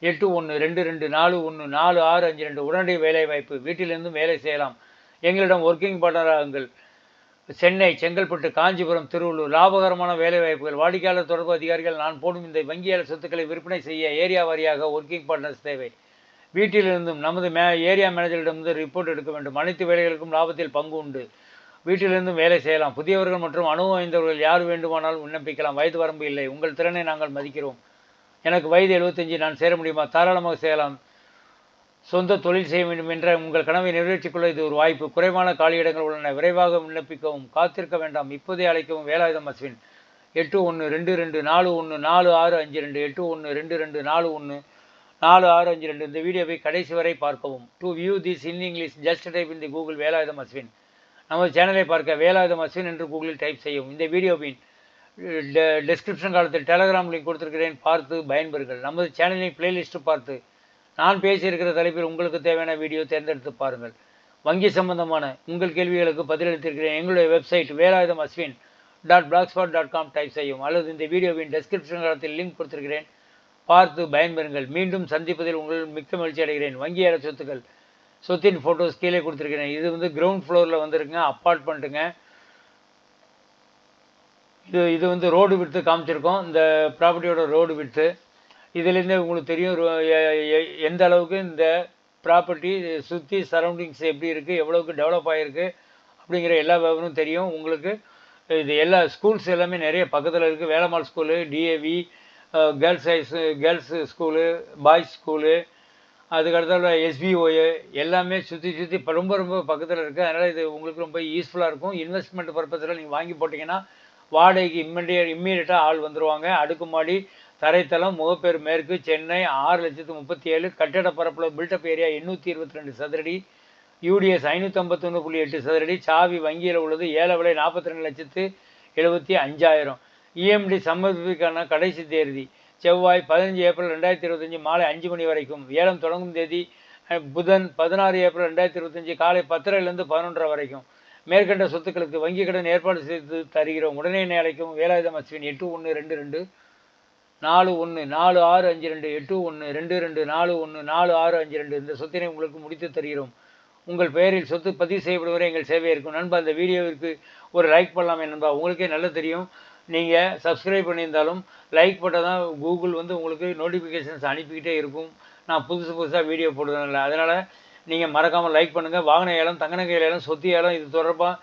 எட்டு ஒன்று ரெண்டு ரெண்டு நாலு ஒன்று நாலு ஆறு அஞ்சு ரெண்டு உடனடி வேலைவாய்ப்பு. வீட்டிலிருந்தும் வேலை செய்யலாம். எங்களிடம் ஒர்க்கிங் பார்ட்னராகுங்கள் சென்னை செங்கல்பட்டு காஞ்சிபுரம் திருவள்ளூர் லாபகரமான வேலைவாய்ப்புகள். வாடிக்கையாளர் தொடர்பு அதிகாரிகள் நான் போடும் இந்த வங்கியாளர் சொத்துக்களை விற்பனை செய்ய ஏரியா வாரியாக ஒர்க்கிங் பார்ட்னர்ஸ் தேவை. வீட்டிலிருந்தும் நமது மே ஏரியா மேனேஜரிடமிருந்து ரிப்போர்ட் எடுக்க வேண்டும். அனைத்து வேலைகளுக்கும் லாபத்தில் பங்கு உண்டு. வீட்டிலிருந்தும் வேலை செய்யலாம். புதியவர்கள் மற்றும் அனுபவம் வாய்ந்தவர்கள் யார் வேண்டுமானாலும் விண்ணப்பிக்கலாம். வயது வரம்பு இல்லை. உங்கள் திறனை நாங்கள் மதிக்கிறோம். எனக்கு வயது எழுபத்தஞ்சு நான் சேர முடியுமா? தாராளமாக செய்யலாம். சொந்த தொழில் செய்ய வேண்டும் என்ற உங்கள் கனவை நிறைவேற்றிக் கொள்ள இது ஒரு வாய்ப்பு. குறைவான காலியிடங்கள் உள்ளன. விரைவாக விண்ணப்பிக்கவும். காத்திருக்க வேண்டாம். இப்போதே அழைக்கவும். வேலாயுதம் அஸ்வின். எட்டு ஒன்று ரெண்டு ரெண்டு நாலு ஒன்று நாலு ஆறு அஞ்சு ரெண்டு. எட்டு ஒன்று ரெண்டு ரெண்டு நாலு ஒன்று நாலு ஆறு அஞ்சு ரெண்டு. இந்த வீடியோவை கடைசி வரை பார்க்கவும். To view this in English just type in the Google Velayutham Ashwin. நமது சேனலை பார்க்க வேலாயுதம் அஸ்வின் என்று கூகுளில் டைப் செய்யவும். இந்த வீடியோவின் டெஸ்கிரிப்ஷன் காலத்தில் டெலகிராம் லிங்க் கொடுத்துருக்கிறேன். பார்த்து பயன்பெறுங்கள். நமது சேனலின் பிளேலிஸ்ட்டு பார்த்து நான் பேசியிருக்கிற தலைப்பில் உங்களுக்கு தேவையான வீடியோ தேர்ந்தெடுத்து பாருங்கள். வங்கி சம்பந்தமான உங்கள் கேள்விகளுக்கு பதிலளித்திருக்கிறேன். எங்களுடைய website Velayutham Ashwin dot blogspot dot com type செய்யும் அல்லது இந்த வீடியோவின் டெஸ்கிரிப்ஷன் காலத்தில் லிங்க் கொடுத்திருக்கிறேன். பார்த்து பயன்பெறுங்கள். மீண்டும் சந்திப்பதில் உங்கள் மிக்க மகிழ்ச்சி அடைகிறேன். வங்கியாளர் சொத்துக்கள் சொத்தின் ஃபோட்டோஸ் கீழே கொடுத்துருக்கிறேன். இது வந்து கிரவுண்ட் ஃப்ளோரில் வந்துருக்குங்க. அப்பார்ட்மெண்ட்டுங்க இது இது வந்து ரோடு விட்டு காமிச்சிருக்கோம். இந்த ப்ராப்பர்ட்டியோட ரோடு விட்டு. இதுலேருந்தே உங்களுக்கு தெரியும் ரோ- எ- எந்த அளவுக்கு இந்த ப்ராப்பர்ட்டி சுற்றி சரௌண்டிங்ஸ் எப்படி இருக்குது எவ்வளோக்கு டெவலப் ஆகிருக்கு அப்படிங்கிற எல்லா விவரமும் தெரியும். உங்களுக்கு இது எல்லா ஸ்கூல்ஸ் எல்லாமே நிறைய பக்கத்தில் இருக்குது Velammal school DAV girls high girls school boys school அதுக்கடுத்தால SBOA எல்லாமே சுற்றி சுற்றி இப்போ ரொம்ப ரொம்ப பக்கத்தில் இருக்குது அதனால் இது உங்களுக்கு ரொம்ப யூஸ்ஃபுல்லாக இருக்கும். இன்வெஸ்ட்மெண்ட் பர்பஸில் நீங்கள் வாங்கி போட்டிங்கன்னா வாடகைக்கு இம்மிடியட் இம்மீடியட்டாக ஆள் வந்துடுவாங்க அடுக்குமாடி தரைத்தளம் முகப்பேர் மேற்கு சென்னை ஆறு லட்சத்து முப்பத்தி ஏழு கட்டட பரப்பில் பில்டப் ஏரியா எண்ணூற்றி இருபத்தி ரெண்டு சதுரடி யூடிஎஸ் ஐநூற்றம்பத்தொன்று புள்ளி எட்டு சதுரடி சாவி வங்கியில் உள்ளது ஏழை விலை நாற்பத்தி ரெண்டு லட்சத்து எழுபத்தி அஞ்சாயிரம் இஎம்டி சமர்ப்பிக்கான கடைசி தேதி செவ்வாய் பதினஞ்சு ஏப்ரல் ரெண்டாயிரத்தி இருபத்தஞ்சி மாலை அஞ்சு மணி வரைக்கும். ஏலம் தொடங்கும் தேதி புதன் பதினாறு ஏப்ரல் ரெண்டாயிரத்தி இருபத்தஞ்சி காலை பத்தரைலேருந்து பதினொன்றரை வரைக்கும். மேற்கண்ட சொத்துக்களுக்கு வங்கி கடன் ஏற்பாடு செய்து தருகிறோம். உடனே என்னை அழைக்கும் வேலாயுதம் அஸ்வின் எட்டு ஒன்று ரெண்டு ரெண்டு நாலு ஒன்று நாலு ஆறு அஞ்சு ரெண்டு எட்டு ஒன்று ரெண்டு ரெண்டு நாலு ஒன்று நாலு ஆறு அஞ்சு ரெண்டு இந்த சொத்தினை உங்களுக்கு முடித்து தருகிறோம். உங்கள் பெயரில் சொத்து பதிவு செய்யப்படுவரை எங்கள் சேவை இருக்கும். நண்பா அந்த வீடியோவிற்கு ஒரு லைக் பண்ணலாமே நண்பா. உங்களுக்கே நல்லா தெரியும். நீங்கள் சப்ஸ்கிரைப் பண்ணியிருந்தாலும் லைக் போட்டால் தான் கூகுள் வந்து உங்களுக்கு நோட்டிஃபிகேஷன்ஸ் அனுப்பிக்கிட்டே இருக்கும். நான் புதுசு புதுசாக வீடியோ போடுறதுனால. அதனால் நீங்கள் மறக்காமல் லைக் பண்ணுங்கள் வாகன ஏலம் தங்க நகை ஏலம் சொத்து ஏலம் இது தொடர்பாக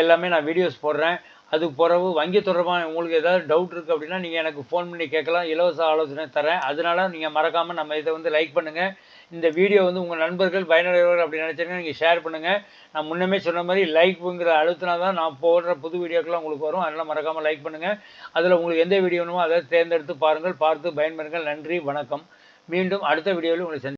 எல்லாமே நான் வீடியோஸ் போடுறேன். அதுக்கு பிறகு வங்கி தொடர்பாக உங்களுக்கு ஏதாவது டவுட் இருக்குது அப்படின்னா நீங்கள் எனக்கு ஃபோன் பண்ணி கேட்கலாம். இலவச ஆலோசனை தரேன். அதனால் நீங்கள் மறக்காமல் நம்ம இதை வந்து லைக் பண்ணுங்கள் இந்த வீடியோ வந்து உங்கள் நண்பர்கள் பயனடைவார்கள் அப்படி நினச்சிருங்க நீங்கள் ஷேர் பண்ணுங்கள் நான் முன்னமே சொன்ன மாதிரி லைக்குங்கிற அழுத்தினா தான் நான் போடுற புது வீடியோக்கெல்லாம் உங்களுக்கு வரும். அதனால் மறக்காமல் லைக் பண்ணுங்கள் அதில் உங்களுக்கு எந்த வீடியோ வேணுமோ அதை தேர்ந்தெடுத்து பாருங்கள். பார்த்து பயன்பெறுங்கள். நன்றி வணக்கம். மீண்டும் அடுத்த வீடியோவில் உங்களை சந்தி